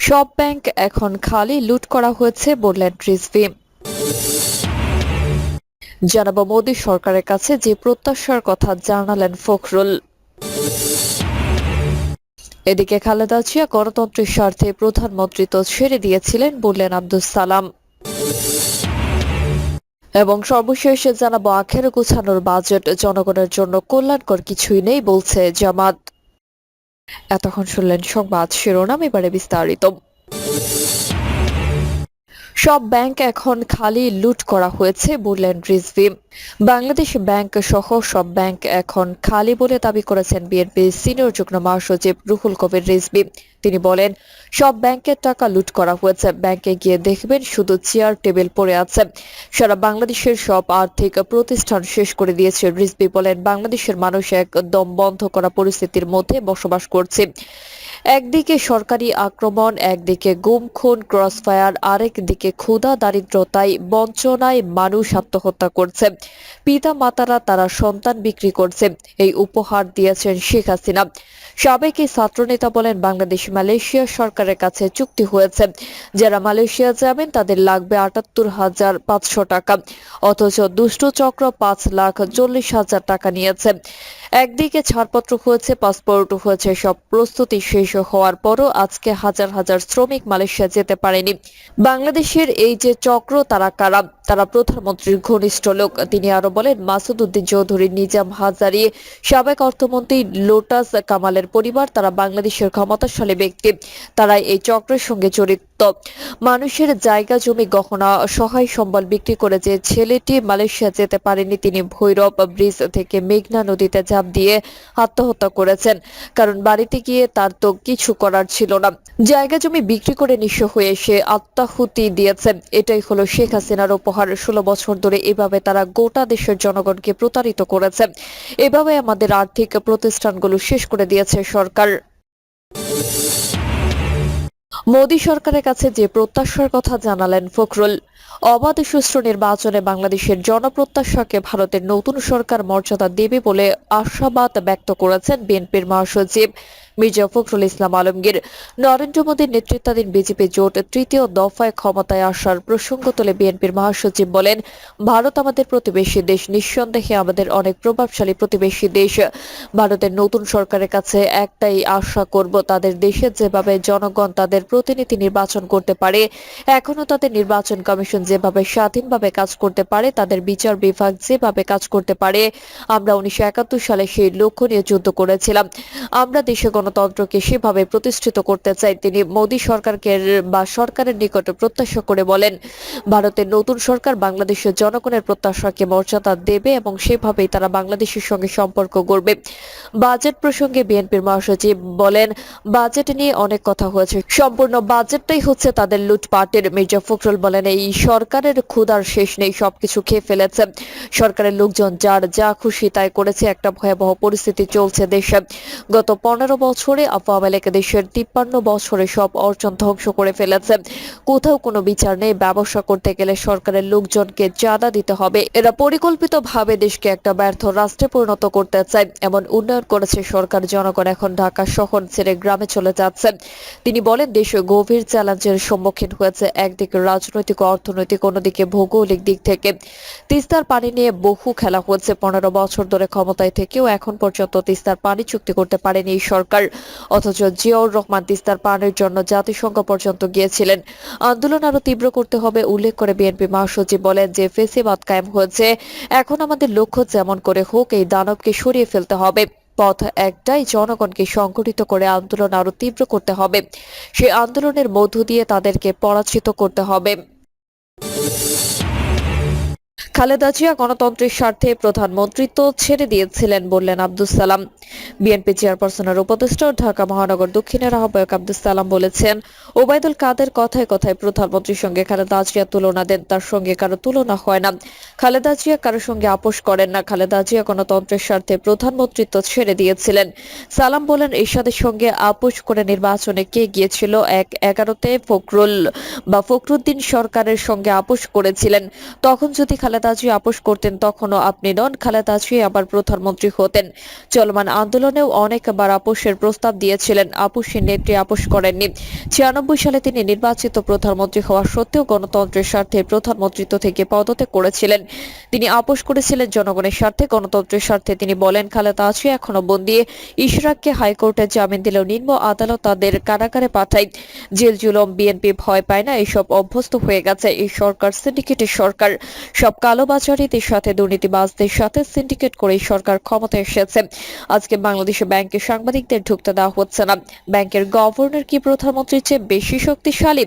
সব ব্যাংক এখন খালি লুট করা হয়েছে বললেন রিজভি জানাব মোদী সরকারের কাছে যে প্রত্যাশার কথা জানালেন ফখরুল। এদিকে খালেদা জিয়া গণতন্ত্রের স্বার্থে প্রধানমন্ত্রী তো ছেড়ে দিয়েছিলেন বললেন আব্দুল সালাম। এবং সর্বশেষে জানাব আখের গুছানোর বাজেট, জনগণের জন্য কল্যাণকর কিছুই নেই বলছে জামাত। এতক্ষণ শুনলেন সংবাদ শিরোনাম, এবারে বিস্তারিত। সব ব্যাংক এখন খালি লুট করা হয়েছে, বললেন রিজভি। বাংলাদেশ ব্যাংক সহ সব ব্যাংক এখন খালি বলে দাবি করেছেন বিএনপি সিনিয়র যুগ্ম মহাসচিব রুহুল কবির রিজভি। তিনি বলেন, সব ব্যাংকের টাকা লুট করা হয়েছে। ব্যাংকে গিয়ে দেখবেন শুধু চেয়ার, টেবিল পড়ে আছে। সারা বাংলাদেশের সব আর্থিক প্রতিষ্ঠান শেষ করে দিয়েছে রিজভি বলেন, বাংলাদেশের মানুষ একদম বন্ধ করা পরিস্থিতির মধ্যে বসবাস করছে। একদিকে সরকারি আক্রমণ, একদিকে গুম, খুন, ক্রসফায়ার আরেক দিকে ক্ষুধা, দারিদ্রতায় বঞ্চনায় মানুষ আত্মহত্যা করছে। পিতা মাতারা তারা সন্তান বিক্রি করছে। এই উপহার দিয়েছেন শেখ হাসিনা। সাবেক এই ছাত্রনেতা বলেন, বাংলাদেশ মালয়েশিয়া সরকারের কাছে চুক্তি হয়েছে। যারা মালয়েশিয়া যাবেন, তাদের লাগবে আটাত্তর হাজার পাঁচশো টাকা। অথচ দুষ্ট চক্র পাঁচ লাখ চল্লিশ হাজার টাকা নিয়েছে। একদিকে ছাড়পত্র হয়েছে পাসপোর্ট হয়েছে, সব প্রস্তুতি শেষ হওয়ার পরও আজকে হাজার হাজার শ্রমিক মালয়েশিয়া যেতে পারেনি। বাংলাদেশের এই যে চক্র, তারা কারা? তারা প্রধানমন্ত্রীর ঘনিষ্ঠ লোক। তিনি আরও বলেন, মাসুদ উদ্দিন চৌধুরী, নিজাম হাজারি, সাবেক অর্থমন্ত্রী লোটাস কামালের পরিবার, তারা বাংলাদেশের ক্ষমতাশালী ব্যক্তি। তারা এই চক্রের সঙ্গে জড়িত। মানুষের জায়গা জমি, গহনা, সহায় সম্বল বিক্রি করে যে ছেলেটি মালয়েশিয়া যেতে পারেনি, তিনি ভৈরব ব্রিজ থেকে মেঘনা নদীতে ঝাঁপ দিয়ে আত্মহত্যা করেছেন। কারণ বাড়িতে গিয়ে তার তো কিছু করার ছিল না। জায়গা জমি বিক্রি করে নিঃস্ব হয়ে সে আত্মাহুতি দিয়েছেন। এটাই হলো শেখ হাসিনার উপহার। ষোলো বছর ধরে এভাবে তারা গোটা দেশের জনগণকে প্রতারিত করেছে। এভাবে আমাদের আর্থিক প্রতিষ্ঠানগুলো শেষ করে দিয়েছে সরকার। মোদী সরকারের কাছে যে প্রত্যাশার কথা জানালেন ফখরুল, অবাধ সুষ্ঠু নির্বাচনে বাংলাদেশের জনপ্রত্যাশাকে ভারতের নতুন সরকার মর্যাদা দেবে বলে আশাবাদ ব্যক্ত করেছেন বিএনপির মহাসচিব। মির্জা ফখরুল ইসলাম আলমগীর। নরেন্দ্র মোদীর নেতৃত্বাধীন বিজেপি জোট তৃতীয় দফায় ক্ষমতায় আসার প্রসঙ্গ তুলে বিএনপির মহাসচিব বলেন, ভারত আমাদের প্রতিবেশী দেশ। নিঃসন্দেহে আমাদের অনেক প্রভাবশালী প্রতিবেশী দেশ। ভারতের নতুন সরকারের কাছে একটাই আশা করব, তাদের দেশে যেভাবে জনগণ তাদের প্রতিনিধি নির্বাচন করতে পারে এখনও তাদের নির্বাচন কমিশন যেভাবে স্বাধীনভাবে কাজ করতে পারে, তাদের বিচার বিভাগ যেভাবে কাজ করতে পারে, আমরা উনিশশো একাত্তর সালে সেই লক্ষ্য নিয়ে যুদ্ধ করেছিলাম। আমরা দেশে গণতন্ত্রকে সেভাবে প্রতিষ্ঠিত করতে চাই তিনি, মোদী সরকারকে বা সরকারের নিকটে প্রত্যাশা করে বলেন। ভারতের নতুন সরকার বাংলাদেশের জনগণের প্রত্যাশাকে মর্যাদা দেবে এবং সেভাবেই তারা বাংলাদেশের সঙ্গে সম্পর্ক গড়বে। বাজেট প্রসঙ্গে বিএনপির মহাসচিব বলেন, বাজেট নিয়ে অনেক কথা হয়েছে। সম্পূর্ণ বাজেটটাই হচ্ছে তাদের লুটপাটের। মির্জা ফখরুল বলেন, এই সরকারের ক্ষুধার শেষ নেই, সবকিছু খেয়ে ফেলেছে। সরকারের লোকজন যার যা খুশি তাই করেছে, একটা ভয়াবহ পরিস্থিতি চলছে দেশে। গত পনেরো বছরে আওয়ামী লীগ দেশের তিপ্পান্ন বছরে সব অর্জন ধ্বংস করে ফেলেছে। কোথাও কোনো বিচার নেই, ব্যবসা করতে গেলে সরকারের লোকজনকে চাঁদা দিতে হবে। এরা পরিকল্পিতভাবে দেশকে একটা ব্যর্থ রাষ্ট্রে পরিণত করতে চায়, এমন উন্নয়ন করেছে সরকার। জনগণ এখন ঢাকা শহর ছেড়ে গ্রামে চলে যাচ্ছে। তিনি বলেন, দেশ গভীর চ্যালেঞ্জের সম্মুখীন হয়েছে একদিকে রাজনৈতিক অর্থনৈতিক, অন্যদিকে ভৌগোলিক দিক থেকে। তিস্তার পানি নিয়ে বহু খেলা হয়েছে। পনেরো বছর ধরে ক্ষমতায় থেকেও এখন পর্যন্ত তিস্তার পানি চুক্তি করতে পারেনি সরকার। অথচ জিয়াউর রহমান তিস্তার পানির জন্য জাতিসংঘ পর্যন্ত গিয়েছিলেন। আন্দোলন আরও তীব্র করতে হবে, উল্লেখ করে বিএনপি মহাসচিব বলেন যে ফেসিবাদ কায়েম হয়েছে। এখন আমাদের লক্ষ্য যেমন করে হোক, এই দানবকে সরিয়ে ফেলতে হবে। পথ একটাই, জনগণকে সংগঠিত করে আন্দোলন আরও তীব্র করতে হবে। সেই আন্দোলনের মধ্য দিয়ে তাদেরকে পরাজিত করতে হবে। খালেদা জিয়া গণতন্ত্রের স্বার্থে প্রধানমন্ত্রিত্ব ছেড়ে দিয়েছিলেন বললেন আব্দুল সালাম। বিএনপি চেয়ারপারসনের উপদেষ্টা ঢাকা মহানগর দক্ষিণের আহ্বায়ক আব্দুল সালাম বলেছেন, ওবায়দুল কাদের কথায় কথায় প্রধানমন্ত্রীর সঙ্গে খালেদা জিয়া তুলনা দেন, তার সঙ্গে কারও তুলনা হয় না। খালেদা জিয়া কারোর সঙ্গে আপোষ করেন না, খালেদা জিয়া গণতন্ত্রের স্বার্থে প্রধানমন্ত্রিত্ব ছেড়ে দিয়েছিলেন। সালাম বলেন, এরশাদের সঙ্গে আপোষ করে নির্বাচনে কে গিয়েছিল? এক এগারোতে ফখরুল বা ফখরুদ্দিন সরকারের সঙ্গে আপোষ করেছিলেন। তখন যদি খালেদা জিয়া আপোষ করতেন, তখনও আপনি নন। খালেদা জিয়া আবার প্রধানমন্ত্রী হতেন। চলমান আন্দোলনেও অনেকবার আপোষের প্রস্তাব দিয়েছিলেন। আপোষের নেত্রী আপোষ করেননি। ছিয়ানব্বই সালে তিনি নির্বাচিত প্রধানমন্ত্রী হওয়া সত্ত্বেও গণতন্ত্রের স্বার্থে প্রধানমন্ত্রিত্ব থেকে পদত্যাগ করেছিলেন। তিনি আপোষ করেছিলেন জনগণের স্বার্থে। গণতন্ত্রের স্বার্থে তিনি বলেন খালেদা জিয়া এখনও বন্দী। ইশরাককে হাইকোর্টে জামিন দিলেও নিম্ন আদালত তাদের কারাগারে পাঠায়। জেল জুলম, বিএনপি ভয় পায় না, এসব অভ্যস্ত হয়ে গেছে। এই সরকার, সিন্ডিকেটের সরকার। সব কালোবাজারিদের সাথে দুর্নীতিবাজদের সাথে সিন্ডিকেট করে সরকার ক্ষমতায় এসেছে। আজকে বাংলাদেশে ব্যাংকে সাংবাদিকদের ঢুকতে দেওয়া হচ্ছে না। ব্যাংকের গভর্নর কি প্রধানমন্ত্রীর চেয়ে বেশি শক্তিশালী?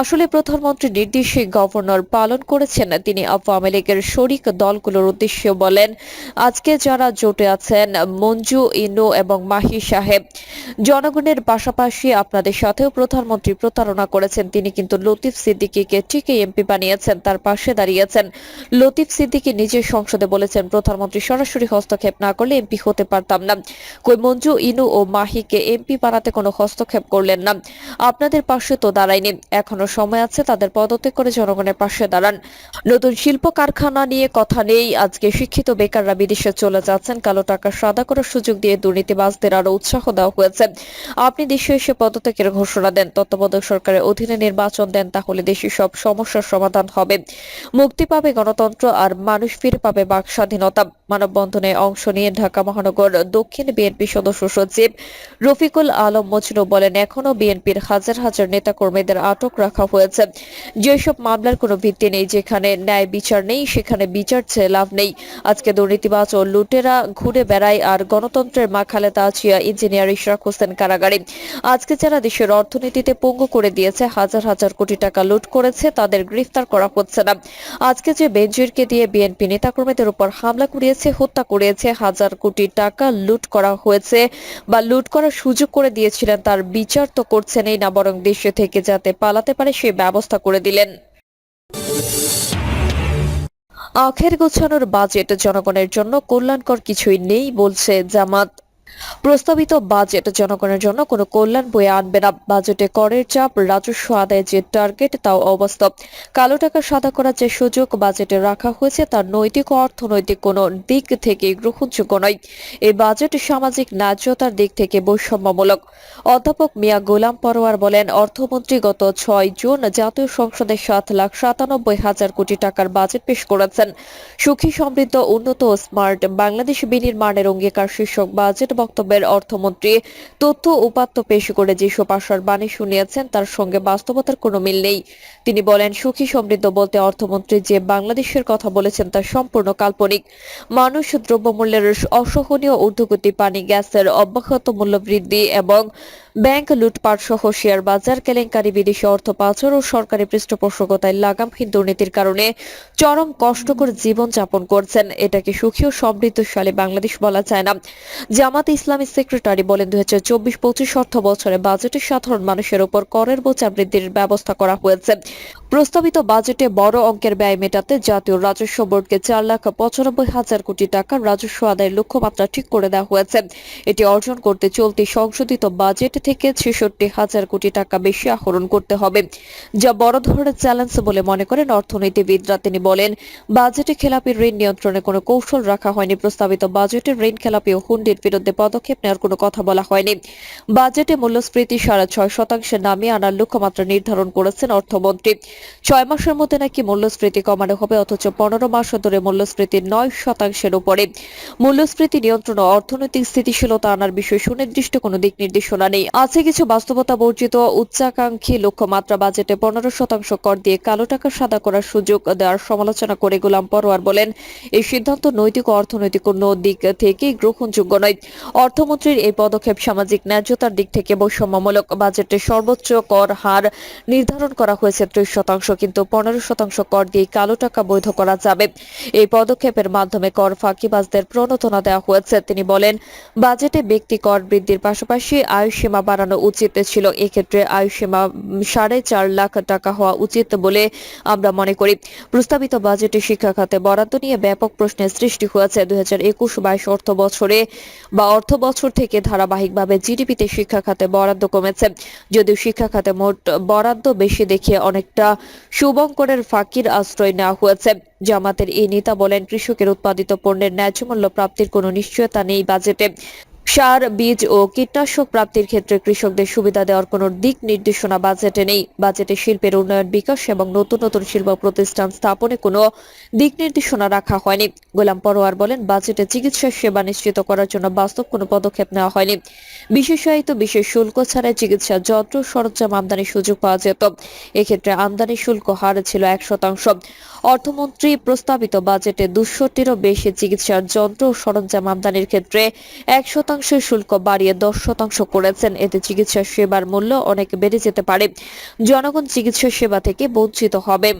আসলে প্রধানমন্ত্রী নির্দেশে গভর্নর পালন করেছেন, তিনি আওয়ামী লীগের শরিক দলগুলোর উদ্দেশ্যে বলেন, আজকে যারা জোটে আছেন, মঞ্জু, ইনু এবং মাহি সাহেব, জনগণের পাশাপাশি আপনাদের সাথেও প্রধানমন্ত্রী প্রতারণা করেছেন। তিনি কিন্তু লতিফ সিদ্দিকীকে ঠিকই এমপি বানিয়েছেন, তার পাশে দাঁড়িয়েছেন। লতিফ সিদ্দিকী নিজে সংসদে বলেছেন, প্রধানমন্ত্রী সরাসরি হস্তক্ষেপ না করলে এমপি হতে পারতাম না। কই মঞ্জু, ইনু ও মাহিকে এমপি বানাতে কোনো হস্তক্ষেপ করলেন না। আপনাদের পাশে তো দাঁড়ায়নি। এখনও সময় আছে, তাদের পদত্যাগ করে জনগণের পাশে দাঁড়ান। নতুন শিল্প কারখানা নিয়ে কথা নেই। আজকে শিক্ষিত বেকাররা বিদেশে চলে যাচ্ছেন। কালো টাকা সাদা করার সুযোগ দিয়ে দুর্নীতিবাজদের আরও উৎসাহ দেওয়া হয়েছে। আপনি দেশে এসে পদত্যাগের ঘোষণা দেন। তত্ত্বাবধায়ক সরকারের অধীনে নির্বাচন দেন, তাহলে দেশের সব সমস্যার সমাধান হবে। মুক্তি পাবে গণতন্ত্র আর মানুষ ফিরে পাবে বাক স্বাধীনতা। মানববন্ধনে অংশ নিয়ে ঢাকা মহানগর দক্ষিণ বিএনপি সদস্য সচিব রফিকুল আলম মজনু বলেন, এখনও বিএনপির হাজার হাজার নেতাকর্মীদের আটক রাখা হয়েছে। যেসব মামলার কোনো ভিত্তি নেই, যেখানে ন্যায় বিচার নেই, সেখানে বিচার চেয়ে লাভ নেই। আজকে দুর্নীতিবাজ ও লুটেরা ঘুরে বেড়ায় আর গণতন্ত্রের মা খালেদা জিয়া ইঞ্জিনিয়ার ইশরাক হোসেন কারাগারে। আজকে যারা দেশের অর্থনীতিতে পঙ্গু করে দিয়েছে, হাজার হাজার কোটি টাকা লুট করেছে, তাদের গ্রেফতার করা হচ্ছে না। আজকে যে বেনজিরকে দিয়ে বিএনপি নেতাকর্মীদের উপর হামলা করিয়েছে হত্যা করিয়েছে হাজার কোটি টাকা লুট করা হয়েছে বা লুট করার সুযোগ করে দিয়েছিলেন, তার বিচার তো করছেনই না, বরং দেশে থেকে যাতে পালাতে পারে সেই ব্যবস্থা করে দিলেন। আখের গোছানোর বাজেট জনগণের জন্য কল্যাণকর কিছুই নেই, বলছে জামাত। প্রস্তাবিত বাজেট জনগণের জন্য কোনো কল্যাণ বয়ে আনবে না। বাজেটে করের চাপ, রাজস্ব আদায়ের যে টার্গেট, তাও অবাস্তব। কালো টাকা সাদা করার যে সুযোগ বাজেটে রাখা হয়েছে, তার নৈতিক ও অর্থনৈতিক কোনো দিক থেকে গ্রহণযোগ্য নয়। এই বাজেট সামাজিক ন্যায্যতার দিক থেকে বৈষম্যমূলক। অধ্যাপক মিয়া গোলাম পরোয়ার বলেন, অর্থমন্ত্রী গত ছয় জুন জাতীয় সংসদে সাত লাখ সাতানব্বই হাজার কোটি টাকার বাজেট পেশ করেছেন। সুখী, সমৃদ্ধ, উন্নত স্মার্ট বাংলাদেশ বিনির্মাণের অঙ্গীকার শীর্ষক বাজেট বক্তব্যের অর্থমন্ত্রী, তথ্য উপাত্ত পেশ করে যেসব আশার বাণী শুনিয়েছেন, তার সঙ্গে বাস্তবতার কোনো মিল নেই। তিনি বলেন, সুখী সমৃদ্ধ বলতে অর্থমন্ত্রী যে বাংলাদেশের কথা বলেছেন তা সম্পূর্ণ কাল্পনিক। মানুষ দ্রব্যমূল্যের অসহনীয় ঊর্ধ্বগতি, পানি, গ্যাসের অব্যাহত মূল্য বৃদ্ধি এবং ব্যাংক, লুটপাট সহ শেয়ার বাজার, কেলেঙ্কারি, বিদেশি অর্থ পাচার ও সরকারি পৃষ্ঠপোষকতায় লাগামহীন দুর্নীতির কারণে চরম কষ্টকর জীবন যাপন করছেন। এটাকে সুখী ও সমৃদ্ধশালী বাংলাদেশ বলা যায় না। জামাত ইসলামী সেক্রেটারি বলেন, দুই হাজার চব্বিশ পঁচিশ অর্থ বছরে বাজেটে সাধারণ মানুষের উপর করের বোঝা বৃদ্ধির ব্যবস্থা করা হয়েছে। প্রস্তাবিত বাজেটে বড় অঙ্কের ব্যয় মেটাতে জাতীয় রাজস্ব বোর্ডকে চার লাখ পঁচানব্বই হাজার কোটি টাকার রাজস্ব আদায়ের লক্ষ্যমাত্রা ঠিক করে দেওয়া হয়েছে। এটি অর্জন করতে চলতি সংশোধিত বাজেট থেকে ছেষট্টি হাজার কোটি টাকা বেশি আহরণ করতে হবে, যা বড় ধরনের চ্যালেঞ্জ বলে মনে করেন অর্থনীতিবিদরা। তিনি বলেন, বাজেটে খেলাপি ঋণ নিয়ন্ত্রণে কোনো কৌশল রাখা হয়নি, প্রস্তাবিত বাজেটে ঋণ খেলাপি ও হুন্ডির বিরুদ্ধে পদক্ষেপ নেওয়ার কোনো কথা বলা হয়নি। বাজেটে মূল্যস্ফীতি সাড়ে ছয় শতাংশে নামিয়ে আনার লক্ষ্যমাত্রা নির্ধারণ করেছেন অর্থমন্ত্রী। ছয় মাসের মধ্যে নাকি মূল্যস্ফীতি কমানো হবে, অথচ পনেরো মাস ধরে মূল্যস্ফীতি নয় শতাংশের উপরে। মূল্যস্ফীতি নিয়ন্ত্রণ ও অর্থনৈতিক স্থিতিশীলতা আনার বিষয়ে সুনির্দিষ্ট কোনো দিক নির্দেশনা নেই। আছে কিছু বাস্তবতা বর্জিত উচ্চাকাঙ্ক্ষী লক্ষ্যমাত্রা বাজেটে পনেরো শতাংশ কর দিয়ে কালো টাকা সাদা করার সুযোগ দেওয়ার সমালোচনা করে গোলাম পরোয়ার বলেন, এই সিদ্ধান্ত নৈতিক ও অর্থনৈতিক কোনো দিক থেকে গ্রহণযোগ্য নয়। অর্থমন্ত্রীর এই পদক্ষেপ সামাজিক ন্যায্যতার দিক থেকে বৈষম্যমূলক। বাজেটে সর্বোচ্চ কর হার নির্ধারণ করা হয়েছে ত্রিশ শতাংশ কিন্তু পনেরো শতাংশ কর দিয়ে কালো টাকা বৈধ করা যাবে। এই পদক্ষেপের মাধ্যমে কর ফাঁকিবাজদের প্রণোদনা দেওয়া হয়েছে। তিনি বলেন, বাজেটে ব্যক্তি কর বৃদ্ধির পাশাপাশি আয়ু সীমা বাড়ানো উচিত ছিল। এক্ষেত্রে আয়ু সীমা সাড়ে চার লাখ টাকা হওয়া উচিত বলে আমরা মনে করি। প্রস্তাবিত বাজেটে শিক্ষা খাতে বরাদ্দ নিয়ে ব্যাপক প্রশ্নের সৃষ্টি হয়েছে। দুই হাজার একুশ বাইশ অর্থ বছরে বা অর্থ বছর থেকে ধারাবাহিকভাবে জিডিপিতে শিক্ষা খাতে বরাদ্দ কমেছে। যদিও শিক্ষা খাতে মোট বরাদ্দ বেশি দেখিয়ে অনেকটা শুভঙ্করের ফাঁকির আশ্রয় নেওয়া হয়েছে। জামাতের এই নেতা বলেন, কৃষকের উৎপাদিত পণ্যের ন্যায্য মূল্য প্রাপ্তির কোনো নিশ্চয়তা নেই বাজেটে। সার, বীজ ও কীটনাশক প্রাপ্তির ক্ষেত্রে কৃষকদের সুবিধা দেওয়ার কোনো দিক নির্দেশনা বাজেটে নেই। বাজেটে শিল্পের উন্নয়ন বিকাশ এবং নতুন নতুন শিল্প প্রতিষ্ঠান স্থাপনে কোনো দিক নির্দেশনা রাখা হয়নি। গোলাম পরোয়ার বলেন, বাজেটে চিকিৎসা সেবা নিশ্চিত করার জন্য বাস্তব কোনো পদক্ষেপ নেওয়া হয়নি। বিশেষায়িত, বিশেষ শুল্ক ছাড়াই চিকিৎসা যন্ত্র সরঞ্জাম আমদানির সুযোগ পাওয়া যেত। এক্ষেত্রে আমদানি শুল্ক হার ছিল এক শতাংশ। অর্থমন্ত্রী প্রস্তাবিত বাজেটে দুশোটিরও বেশি চিকিৎসার যন্ত্র ও সরঞ্জাম আমদানির ক্ষেত্রে এক শতাংশ শুল্ক বাড়িয়ে দশ শতাংশ করেছেন। এতে চিকিৎসা সেবার মূল্য অনেক বেড়ে যেতে পারে। জনগণ চিকিৎসা সেবা থেকে বঞ্চিত হবে।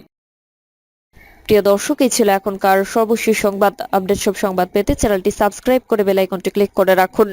প্রিয় দর্শক, এই ছিল এখনকার সর্বশেষ সংবাদ। আপডেট সব সংবাদ পেতে চ্যানেলটি সাবস্ক্রাইব করে বেল আইকনটি ক্লিক করে রাখুন।